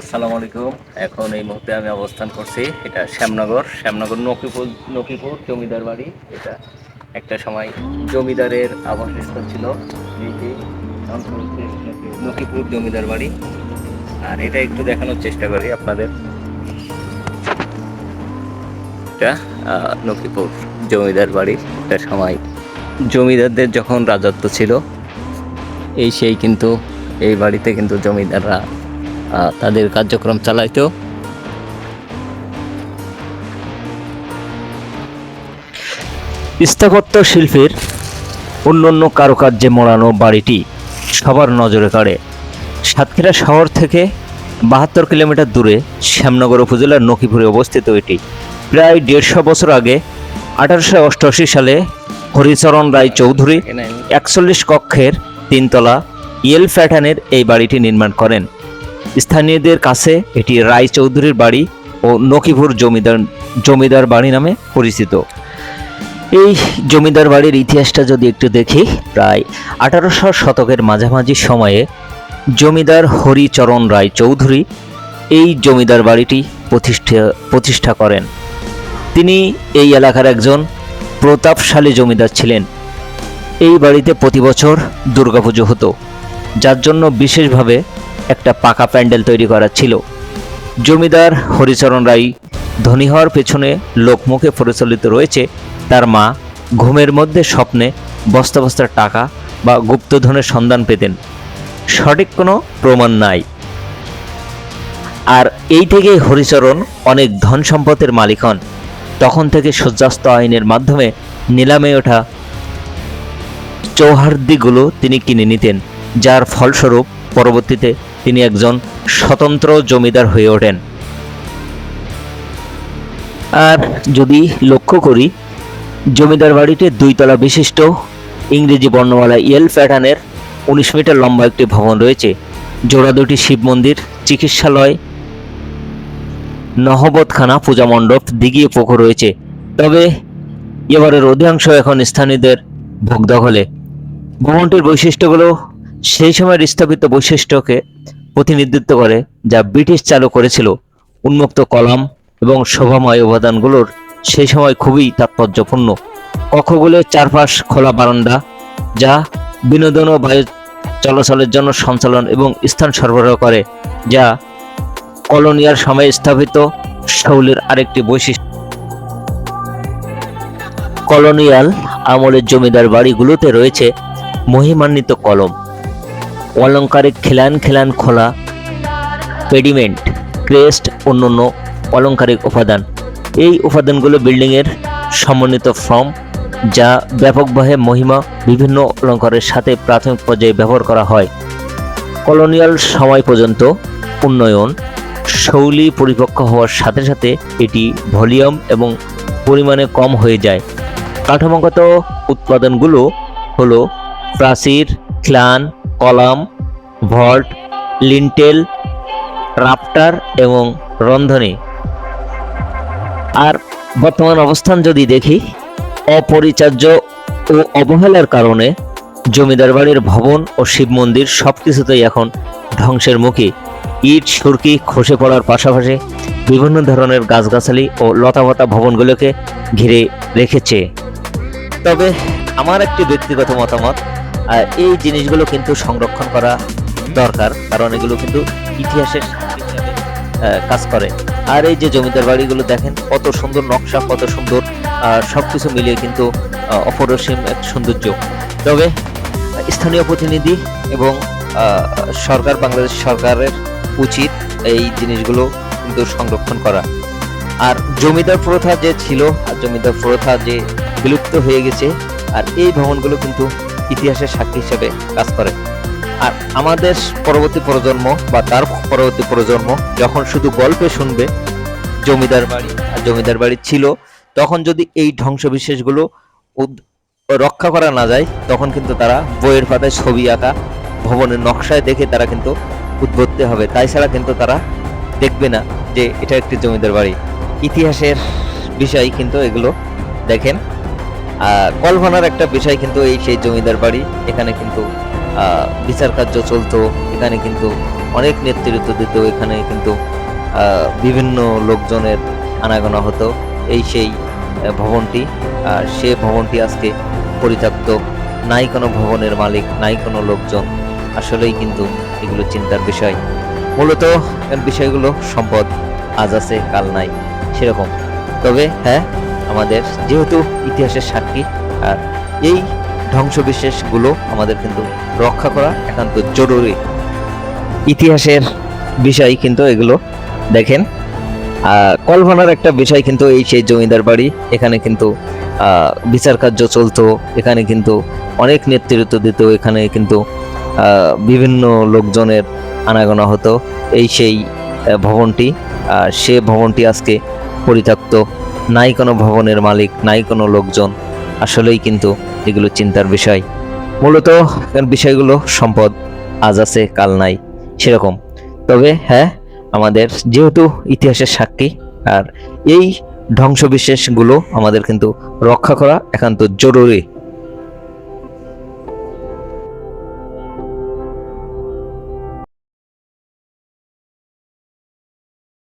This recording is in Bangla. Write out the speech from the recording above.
আসসালামু আলাইকুম। এখন এই মুহূর্তে আমি অবস্থান করছি এটা শ্যামনগর শ্যামনগর নকিপুর নকিপুর জমিদার বাড়ি। এটা একটা সময় জমিদারের আবাসস্থল ছিল নকিপুর জমিদার বাড়ি। আর এটা একটু দেখানোর চেষ্টা করি আপনাদের। এটা নকিপুর জমিদার বাড়ি। একটা সময় জমিদারদের যখন রাজত্ব ছিল, এই সেই কিন্তু, এই বাড়িতে কিন্তু জমিদাররা তাদের কার্যক্রম চালাইতো স্থাপত্য শিল্পের অন্যান্য কারুকার্যে মোড়ানো বাড়িটি সবার নজরে কাড়ে। সাতক্ষীরা শহর থেকে বাহাত্তর কিলোমিটার দূরে শ্যামনগর উপজেলার নকিপুরে অবস্থিত এটি। প্রায় দেড়শো বছর আগে আঠারোশো অষ্টআশি সালে হরিচরণ রায় চৌধুরী একচল্লিশ কক্ষের তিনতলা ইয়েল প্যাটার্নের এই বাড়িটি নির্মাণ করেন। স্থানীয়দের কাছে এটি রায় চৌধুরীর বাড়ি ও নকিপুর জমিদার জমিদার বাড়ি নামে পরিচিত। এই জমিদার বাড়ির ইতিহাসটা যদি একটু দেখি, প্রায় আঠারোশো শতকের মাঝামাঝি সময়ে জমিদার হরিচরণ রায় চৌধুরী এই জমিদার বাড়িটি প্রতিষ্ঠা প্রতিষ্ঠা করেন। তিনি এই এলাকার একজন প্রতাপশালী জমিদার ছিলেন। এই বাড়িতে প্রতি বছর দুর্গাপুজো হতো, যার জন্য বিশেষভাবে একটা পাকা প্যান্ডেল তৈরি করা ছিল। জমিদার হরিচরণ রায় ধনী হওয়ার পেছনে লোকমুখে পরিচালিত রয়েছে তার মা। ঘুমের মধ্যে স্বপ্নে বস্তা বস্তা টাকা বা গুপ্তধনের সন্ধান পেতেন। সঠিক কোনো প্রমাণ নাই। আর এই থেকেই হরিচরণ অনেক ধন সম্পদের মালিক হন। তখন থেকে সূর্যাস্ত আইনের মাধ্যমে নিলামে ওঠা চৌহার্দিগুলো তিনি কিনে নিতেন, যার ফলস্বরূপ পরবর্তীতে তিনি একজন স্বতন্ত্র জমিদার হয়ে ওঠেন। আর যদি লক্ষ্য করি, জমিদার বাড়িতে দুইতলা বিশিষ্ট ইংরেজি বর্ণমালা ইয়েল প্যাটার্নের উনিশ মিটার লম্বা একটি ভবন রয়েছে। জোড়া দুটি শিব মন্দির, চিকিৎসালয়, নহবতখানা, পূজা মণ্ডপ দিঘি ও পুকুর রয়েছে। তবে এবারের অধিকাংশ এখন স্থানীয়দের ভোগ দখলে। ভবনটির বৈশিষ্ট্যগুলো সেই সময়ের স্থাপিত বৈশিষ্ট্যকে প্রতিনিধিত্ব করে, যা ব্রিটিশ চালু করেছিল উন্মুক্ত কলাম এবং শোভাময় উপাদানগুলোর সেই সময় খুবই তাৎপর্যপূর্ণ। কক্ষগুলোর চারপাশ খোলা বারান্দা, যা বিনোদন ও বায়ু চলাচলের জন্য সঞ্চালন এবং স্থান সরবরাহ করে, যা কলোনিয়ার সময়ে স্থাপিত শৈলীর আরেকটি বৈশিষ্ট্য। কলোনিয়াল আমলের জমিদার বাড়িগুলোতে রয়েছে মহিমান্বিত কলম। অলংকারিক খেলান খেলান খোলা, পেডিমেন্ট, ক্রেস্ট, অন্যান্য অলঙ্কারিক উপাদান। এই উপাদানগুলো বিল্ডিংয়ের সমন্বিত ফর্ম, যা ব্যাপকভাবে মহিমা, বিভিন্ন অলঙ্কারের সাথে প্রাথমিক পর্যায়ে ব্যবহার করা হয়। কলোনিয়াল সময় পর্যন্ত উন্নয়ন, শৈলী পরিপক্ক হওয়ার সাথে সাথে এটি ভলিউম এবং পরিমাণে কম হয়ে যায়। কাঠামোগত উৎপাদনগুলো হলো প্রাচীর, ক্লান কলাম, ভল্ট, লিন্টেল, রাফটার এবং রন্ধনী। আর বর্তমান অবস্থান যদি দেখি, অপরিচার্য ও অবহেলার কারণে জমিদার বাড়ির ভবন ও শিব মন্দির সব কিছুতেই এখন ধ্বংসের মুখে। ইট, সুরকি, খসে পড়ার পাশাপাশি বিভিন্ন ধরনের গাছগাছালি ও লতাপাতা ভবনগুলোকে ঘিরে রেখেছে। তবে আমার একটি ব্যক্তিগত মতামত এই জিনিসগুলো কিন্তু সংরক্ষণ করা দরকার কারণ এগুলো কিন্তু ইতিহাসের কাজ করে। আর এই যে জমিদার বাড়িগুলো দেখেন কত সুন্দর নকশা কত সুন্দর আহ, সবকিছু মিলিয়ে কিন্তু অপরসীম এক সৌন্দর্য। তবে স্থানীয় প্রতিনিধি এবং সরকার বাংলাদেশ সরকারের উচিত এই জিনিসগুলো কিন্তু সংরক্ষণ করা। আর জমিদার প্রথা যে ছিল আর জমিদার প্রথা যে বিলুপ্ত হয়ে গেছে আর এই ভবনগুলো কিন্তু ইতিহাসের সাক্ষী হিসেবে কাজ করে। আর আমাদের পরবর্তী প্রজন্ম বা তার পরবর্তী প্রজন্ম যখন শুধু গল্পে শুনবে, জমিদার বাড়ি জমিদার বাড়ি ছিল, তখন যদি এই ধ্বংসবিশেষগুলো রক্ষা করা না যায়, তখন কিন্তু তারা বইয়ের পাতায় ছবি আঁকা, ভবনের নকশায় দেখে তারা কিন্তু উদ্বুদ্ধ হবে। তাই ছাড়া কিন্তু তারা দেখবে না যে এটা একটি জমিদার বাড়ি। ইতিহাসের বিষয় কিন্তু এগুলো দেখেন। কল্পনার একটা বিষয় কিন্তু এই সেই জমিদার বাড়ি। এখানে কিন্তু বিচার কার্য চলতো। এখানে কিন্তু অনেক নেতৃত্ব দিত। এখানে কিন্তু বিভিন্ন লোকজনের আনাগোনা হতো এই সেই ভবনটি। আর সে ভবনটি আজকে পরিত্যক্ত। নাই কোনো ভবনের মালিক, নাই কোনো লোকজন। আসলেই কিন্তু এগুলো চিন্তার বিষয়। মূলত বিষয়গুলো সম্পদ আজ আছে, কাল নাই, সেরকম। তবে হ্যাঁ? আমাদের, যেহেতু ইতিহাসের সাক্ষী, আর এই ধ্বংসবিশেষগুলো আমাদের কিন্তু রক্ষা করা একান্ত জরুরি। ইতিহাসের বিষয় কিন্তু এগুলো, দেখেন। কল্পনার একটা বিষয় কিন্তু এই সেই জমিদার বাড়ি, এখানে কিন্তু বিচার কার্য চলতো, এখানে কিন্তু অনেক নেতৃত্ব দিত, এখানে কিন্তু বিভিন্ন লোকজনের আনাগোনা হতো। এই সেই ভবনটি, আর সে ভবনটি আজকে পরিত্যক্ত। নাই কোনো ভবনের মালিক, নাই কোনো লোকজন। আসলেই কিন্তু এগুলো চিন্তার বিষয়। মূলত বিষয়গুলো সম্পদ আজ আছে, কাল নাই, সেরকম। তবে হ্যাঁ আমাদের যেহেতু ইতিহাসের সাক্ষী, আর এই ধ্বংসবিশেষগুলো আমাদের কিন্তু রক্ষা করা একান্ত জরুরি।